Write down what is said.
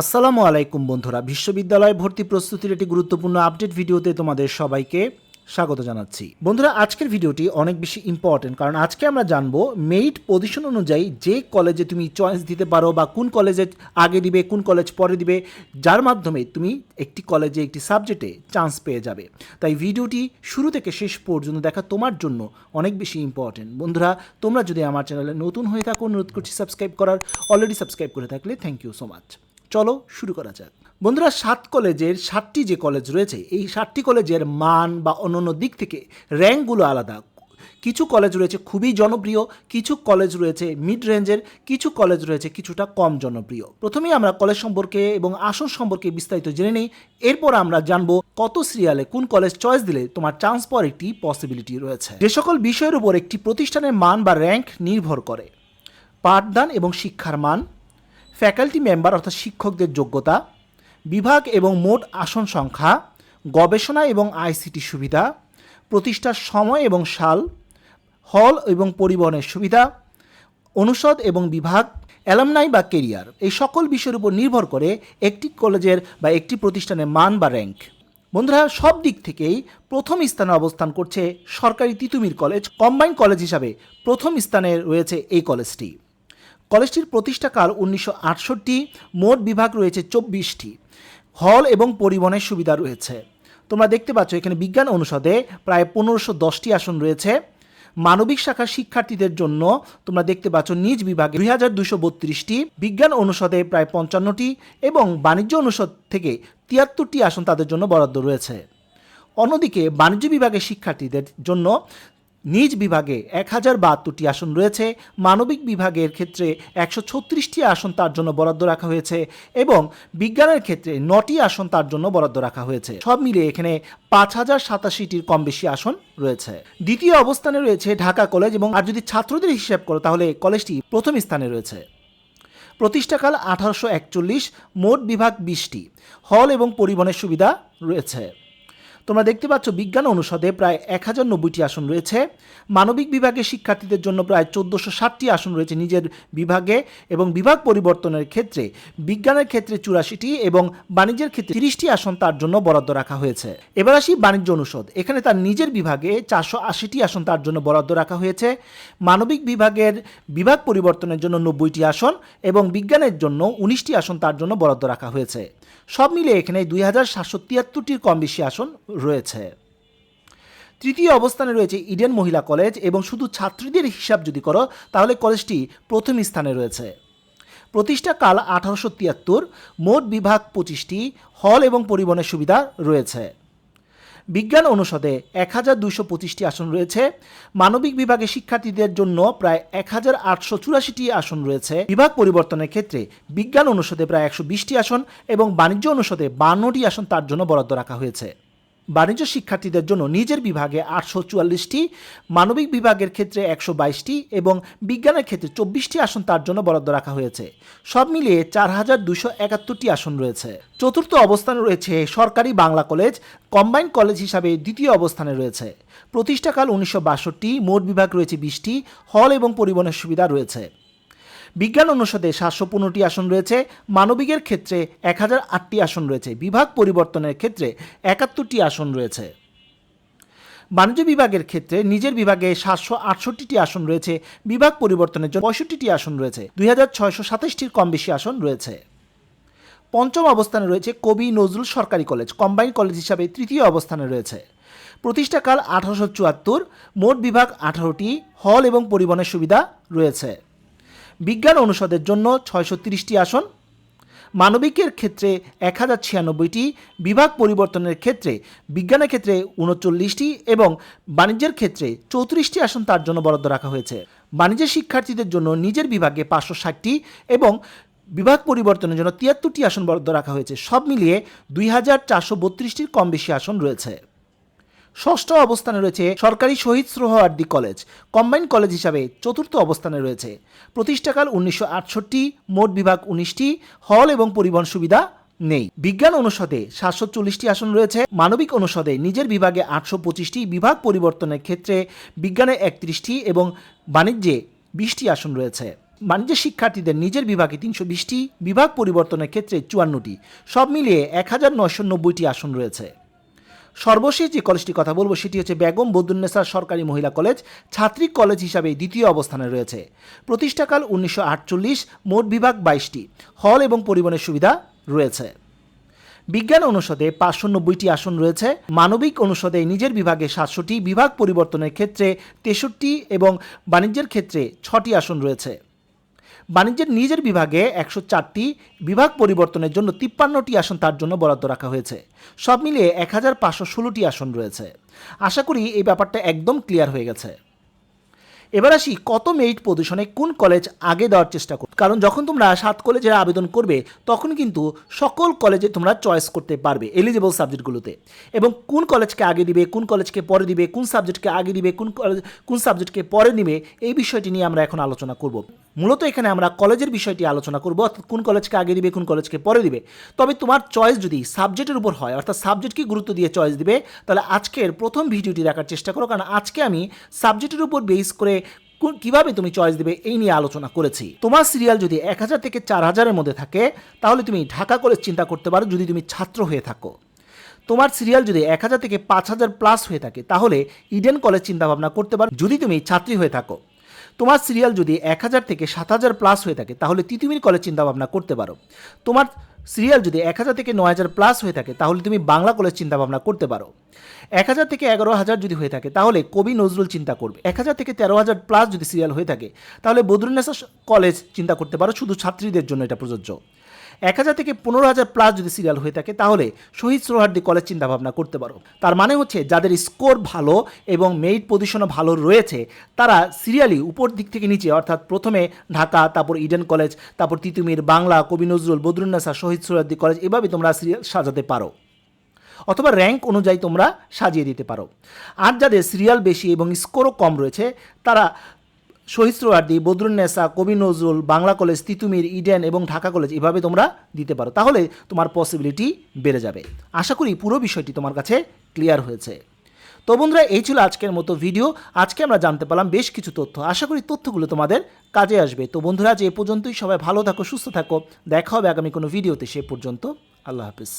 আসসালামু আলাইকুম বন্ধুরা। বিশ্ববিদ্যালয় ভর্তি প্রস্তুতির একটি গুরুত্বপূর্ণ আপডেট ভিডিওতে তোমাদের সবাইকে স্বাগত জানাচ্ছি। বন্ধুরা, আজকের ভিডিওটি অনেক বেশি ইম্পর্টেন্ট কারণ আজকে আমরা জানব মেরিট পজিশন অনুযায়ী যে কলেজে তুমি চয়েস দিতে পারো বা কোন কলেজে আগে দিবে, কোন কলেজ পরে দিবে, যার মাধ্যমে তুমি একটি কলেজে একটি সাবজেক্টে চান্স পেয়ে যাবে। তাই ভিডিওটি শুরু থেকে শেষ পর্যন্ত দেখা তোমার জন্য অনেক বেশি ইম্পর্টেন্ট বন্ধুরা, তোমরা যদি আমার চ্যানেলে নতুন হয়ে থাকো, অনুরোধ করছি সাবস্ক্রাইব করার। অলরেডি সাবস্ক্রাইব করে থাকলে থ্যাংক ইউ সো মাচ চলো শুরু করা যাক। বন্ধুরা, সাত কলেজের সাতটি যে কলেজ রয়েছে, এই সাতটি কলেজের মান বা অন্যান্য দিক থেকে র্যাঙ্কগুলো আলাদা। কিছু কলেজ রয়েছে খুবই জনপ্রিয়, কিছু কলেজ রয়েছে মিড রেঞ্জের কিছু কলেজ রয়েছে কিছুটা কম জনপ্রিয়। প্রথমেই আমরা কলেজ সম্পর্কে এবং আসন সম্পর্কে বিস্তারিত জেনে নিই। এরপর আমরা জানব কত সিরিয়ালে কোন কলেজ চয়েস দিলে তোমার চান্স পাওয়ার একটি পসিবিলিটি রয়েছে। যে সকল বিষয়ের উপর একটি প্রতিষ্ঠানের মান বা র্যাঙ্ক নির্ভর করে। পাঠদান এবং শিক্ষার মান ফ্যাকাল্টি মেম্বার অর্থাৎ শিক্ষকদের যোগ্যতা, বিভাগ এবং মোট আসন সংখ্যা, গবেষণা এবং আইসিটি সুবিধা, প্রতিষ্ঠার সময় এবং সাল, হল এবং পরিবহনের সুবিধা, অনুষদ এবং বিভাগ, অ্যালামনাই বা কেরিয়ার। এই সকল বিষয়ের উপর নির্ভর করে একটি কলেজের বা একটি প্রতিষ্ঠানের মান বা র্যাঙ্ক। বন্ধুরা, সব দিক থেকেই প্রথম স্থানে অবস্থান করছে সরকারি তিতুমির কলেজ। কম্বাইন কলেজ হিসাবে প্রথম স্থানে রয়েছে এই কলেজটি। কলেজটির প্রতিষ্ঠাকাল উনিশশো আটষট্টি, মোট বিভাগ রয়েছে চব্বিশটি। হল এবং পরিবহনের সুবিধা রয়েছে। তোমরা দেখতে পাচ্ছ, এখানে বিজ্ঞান অনুষদে প্রায় পনেরোশো দশটি আসন রয়েছে। মানবিক শাখার শিক্ষার্থীদের জন্য তোমরা দেখতে পাচ্ছ, নিজ বিভাগে দুই হাজার দুশো বত্রিশটি, বিজ্ঞান অনুষদে প্রায় পঞ্চান্নটি এবং বাণিজ্য অনুষদ থেকে তিয়াত্তরটি আসন তাদের জন্য বরাদ্দ রয়েছে। অন্যদিকে বাণিজ্য বিভাগের শিক্ষার্থীদের জন্য নিজ বিভাগে এক হাজার বাহাত্তরটি আসন রয়েছে, মানবিক বিভাগের ক্ষেত্রে একশো ছত্রিশটি আসন তার জন্য বরাদ্দ রাখা হয়েছে এবং বিজ্ঞানের ক্ষেত্রে নটি আসন তার জন্য বরাদ্দ রাখা হয়েছে। সব মিলিয়ে এখানে পাঁচ হাজার সাতাশিটির কম বেশি আসন রয়েছে। দ্বিতীয় অবস্থানে রয়েছে ঢাকা কলেজ এবং আর যদি ছাত্রদের হিসাব করো তাহলে কলেজটি প্রথম স্থানে রয়েছে। প্রতিষ্ঠাকাল আঠারোশো একচল্লিশ, মোট বিভাগ বিশটি। হল এবং পরিবহনের সুবিধা রয়েছে। তোমরা দেখতে পাচ্ছ বিজ্ঞান অনুষদে প্রায় এক হাজার নব্বইটি আসন রয়েছে। মানবিক বিভাগে শিক্ষার্থীদের জন্য প্রায় চোদ্দোশো ষাটটি আসন রয়েছে নিজের বিভাগে এবং বিভাগ পরিবর্তনের ক্ষেত্রে। বিজ্ঞানের ক্ষেত্রে চুরাশিটি এবং বাণিজ্যের ক্ষেত্রে তিরিশটি আসন তার জন্য বরাদ্দ রাখা হয়েছে। এবার আসি বাণিজ্য অনুষদ। এখানে তার নিজের বিভাগে চারশো আশিটি আসন তার জন্য বরাদ্দ রাখা হয়েছে। মানবিক বিভাগের বিভাগ পরিবর্তনের জন্য নব্বইটি আসন এবং বিজ্ঞানের জন্য উনিশটি আসন তার জন্য বরাদ্দ রাখা হয়েছে। সব মিলে এখানে দুই হাজার সাতশো তিয়াত্তরটির কম বেশি আসন রয়েছে। তৃতীয় অবস্থানে রয়েছে ইডেন মহিলা কলেজ এবং শুধু ছাত্রীদের হিসাব যদি করো, তাহলে কলেজটি প্রথম স্থানে রয়েছে। প্রতিষ্ঠা কাল আঠারোশো তিয়াত্তর, মোট বিভাগ পঁচিশটি, হল এবং পরিবহনের সুবিধা রয়েছে। বিজ্ঞান অনুষদে এক হাজার দুইশো পঁচিশটি আসন রয়েছে। মানবিক বিভাগে শিক্ষার্থীদের জন্য প্রায় এক হাজার আটশো চুরাশিটি আসন রয়েছে। বিভাগ পরিবর্তনের ক্ষেত্রে বিজ্ঞান অনুষদে প্রায় একশো বিশটি আসন এবং বাণিজ্য অনুষদে বান্নটি আসন তার জন্য বরাদ্দ রাখা হয়েছে। বাণিজ্য শিক্ষার্থীদের জন্য নিজের বিভাগে আটশো চুয়াল্লিশটি, মানবিক বিভাগের ক্ষেত্রে একশো বাইশটি এবং বিজ্ঞানের ক্ষেত্রে চব্বিশটি আসন তার জন্য বরাদ্দ রাখা হয়েছে। সব মিলিয়ে চার হাজার দুশো একাত্তরটি আসন রয়েছে। চতুর্থ অবস্থানে রয়েছে সরকারি বাংলা কলেজ, কম্বাইন কলেজ হিসাবে দ্বিতীয় অবস্থানে রয়েছে। প্রতিষ্ঠাকাল উনিশশো বাষট্টি, মোট বিভাগ রয়েছে বিশটি, হল এবং পরিবহনের সুবিধা রয়েছে। বিজ্ঞান অনুষদে সাতশো পনেরোটি আসন রয়েছে, মানবিকের ক্ষেত্রে এক হাজার আটটি আসন রয়েছে, বিভাগ পরিবর্তনের ক্ষেত্রে একাত্তরটি আসন রয়েছে। বাণিজ্য বিভাগের ক্ষেত্রে নিজের বিভাগে সাতশো আটষট্টিটি আসন রয়েছে, বিভাগ পরিবর্তনের জন্য পঁয়ষট্টিটি আসন রয়েছে, দুই হাজার ছয়শো সাতাশটির কম বেশি আসন রয়েছে। পঞ্চম অবস্থানে রয়েছে কবি নজরুল সরকারি কলেজ, কম্বাইন কলেজ হিসাবে তৃতীয় অবস্থানে রয়েছে। প্রতিষ্ঠাকাল আঠারোশো চুয়াত্তর, মোট বিভাগ আঠারোটি, হল এবং পরিবহনের সুবিধা রয়েছে। বিজ্ঞান অনুষদের জন্য ছয়শো তিরিশটি আসন, মানবিকের ক্ষেত্রে এক হাজার ছিয়ানব্বইটি, বিভাগ পরিবর্তনের ক্ষেত্রে, বিজ্ঞানের ক্ষেত্রে উনচল্লিশটি এবং বাণিজ্যের ক্ষেত্রে চৌত্রিশটি আসন তার জন্য বরাদ্দ রাখা হয়েছে। বাণিজ্যের শিক্ষার্থীদের জন্য নিজের বিভাগে পাঁচশো ষাটটি এবং বিভাগ পরিবর্তনের জন্য তিয়াত্তরটি আসন বরাদ্দ রাখা হয়েছে। সব মিলিয়ে দুই হাজার চারশো বত্রিশটির কম বেশি আসন রয়েছে। ষষ্ঠ অবস্থানে রয়েছে সরকারি Shaheed Suhrawardy college, combine college হিসাবে চতুর্থ অবস্থানে রয়েছে। প্রতিষ্ঠাকাল উনিশশো আটষট্টি, মোট বিভাগ উনিশটি, হল এবং পরিবহন সুবিধা নেই। বিজ্ঞান অনুষদে সাতশো চল্লিশটি আসন রয়েছে, মানবিক অনুষদে নিজের বিভাগে আটশো পঁচিশটি, বিভাগ পরিবর্তনের ক্ষেত্রে বিজ্ঞানে একত্রিশটি এবং বাণিজ্যে বিশটি আসন রয়েছে। বাণিজ্য শিক্ষার্থীদের নিজের বিভাগে তিনশো বিশটি, বিভাগ পরিবর্তনের ক্ষেত্রে চুয়ান্নটি। সব মিলিয়ে এক হাজার নয়শো নব্বইটি আসন রয়েছে। সর্বশেষ যে কলেজটি কথা বলব সেটি হচ্ছে বেগম বদুন্নেসা সরকারি মহিলা কলেজ, ছাত্রী কলেজ হিসাবে দ্বিতীয় অবস্থানে রয়েছে। প্রতিষ্ঠাকাল উনিশশো আটচল্লিশ, মোট বিভাগ বাইশটি। হল এবং পরিবহনের সুবিধা রয়েছে। বিজ্ঞান অনুষদে পাঁচশো নব্বইটি আসন রয়েছে। মানবিক অনুষদে নিজের বিভাগে সাতশোটি, বিভাগ পরিবর্তনের ক্ষেত্রে তেষট্টি এবং বাণিজ্যের ক্ষেত্রে ছটি আসন রয়েছে। বাণিজ্যের নিজের বিভাগে একশো চারটি বিভাগ পরিবর্তনের জন্য তিপ্পান্নটি আসন তার জন্য বরাদ্দ রাখা হয়েছে। সব মিলিয়ে এক হাজার পাঁচশো ষোলোটি আসন রয়েছে। আশা করি এই ব্যাপারটা একদম ক্লিয়ার হয়ে গেছে। এবার আসি কত মেরিট পজিশনে কোন কলেজ আগে দেওয়ার চেষ্টা কারণ যখন তোমরা সাত কলেজে আবেদন করবে, তখন কিন্তু সকল কলেজে তোমরা চয়েস করতে পারবে এলিজিবল সাবজেক্টগুলোতে এবং কোন কলেজকে আগে দিবে, কোন কলেজকে পরে দিবে, কোন সাবজেক্টকে আগে দিবে, কোন কলেজ, কোন সাবজেক্টকে পরে নিবে, এই বিষয়টি নিয়ে আমরা এখন আলোচনা করব। মূলত এখানে আমরা কলেজের বিষয়টি আলোচনা করব, অর্থাৎ কোন কলেজকে আগে দিবে, কোন কলেজকে পরে দিবে। তবে তোমার চয়েস যদি সাবজেক্টের উপর হয়, অর্থাৎ সাবজেক্টকে গুরুত্ব দিয়ে চয়েস দিবে, তাহলে আজকের প্রথম ভিডিওটি দেখার চেষ্টা করো, কারণ আজকে আমি সাবজেক্টের উপর বেস করে কীভাবে তুমি চয়েস দিবে এই নিয়ে আলোচনা করেছি। তোমার সিরিয়াল যদি এক হাজার থেকে চার হাজারের মধ্যে থাকে, তাহলে তুমি ঢাকা কলেজ চিন্তা করতে পারো যদি তুমি ছাত্র হয়ে থাকো। তোমার সিরিয়াল যদি এক হাজার থেকে পাঁচ হাজার প্লাস হয়ে থাকে, তাহলে ইডেন কলেজ চিন্তা ভাবনা করতে পারো যদি তুমি ছাত্রী হয়ে থাকো। তোমার সিরিয়াল যদি এক হাজার থেকে সাত হাজার প্লাস হয়ে থাকে, তাহলে তিতুমির কলেজ চিন্তা ভাবনা করতে পারো। তোমার সিরিয়াল যদি এক হাজার থেকে নয় হাজার প্লাস হয়ে থাকে, তাহলে তুমি বাংলা কলেজ চিন্তাভাবনা করতে পারো। এক হাজার থেকে এগারো হাজার যদি হয়ে থাকে, তাহলে কবি নজরুল চিন্তা করবে। এক হাজার থেকে তেরো হাজার প্লাস যদি সিরিয়াল হয়ে থাকে, তাহলে বদরুন্নেসা কলেজ চিন্তা করতে পারো, শুধু ছাত্রীদের জন্য এটা প্রযোজ্য। এক হাজার থেকে পনেরো হাজার প্লাস যদি সিরিয়াল হয়ে থাকে, তাহলে শহীদ সোহরার্দি কলেজ চিন্তা ভাবনা করতে পারো। তার মানে হচ্ছে, যাদের স্কোর ভালো এবং মেরিট পজিশনও ভালো রয়েছে, তারা সিরিয়ালি উপর দিক থেকে নিচে, অর্থাৎ প্রথমে ঢাকা, তারপর ইডেন কলেজ তারপর তিতুমির, বাংলা, কবি নজরুল, বদরুন্নেসা, শহীদ সোহরার্দি কলেজ এভাবে তোমরা সিরিয়াল সাজাতে পারো। অথবা র্যাঙ্ক অনুযায়ী তোমরা সাজিয়ে দিতে পারো। আর যাদের সিরিয়াল বেশি এবং স্কোরও কম রয়েছে, তারা শহীদ সোহার্দি বদরুন্নেসা কবি নজরুল, বাংলা কলেজ, তিতুমির, ইডেন এবং ঢাকা কলেজ এভাবে তোমরা দিতে পারো। তাহলে তোমার পসিবিলিটি বেড়ে যাবে। আশা করি পুরো বিষয়টি তোমার কাছে ক্লিয়ার হয়েছে। তো বন্ধুরা, এই ছিল আজকের মতো ভিডিও আজকে আমরা জানতে পারলাম বেশ কিছু তথ্য। আশা করি তথ্যগুলো তোমাদের কাজে আসবে। তো বন্ধুরা এ পর্যন্তই। সবাই ভালো থাকো, সুস্থ থাকো। দেখা হবে আগামী কোনো ভিডিওতে সে পর্যন্ত আল্লাহ হাফিজ।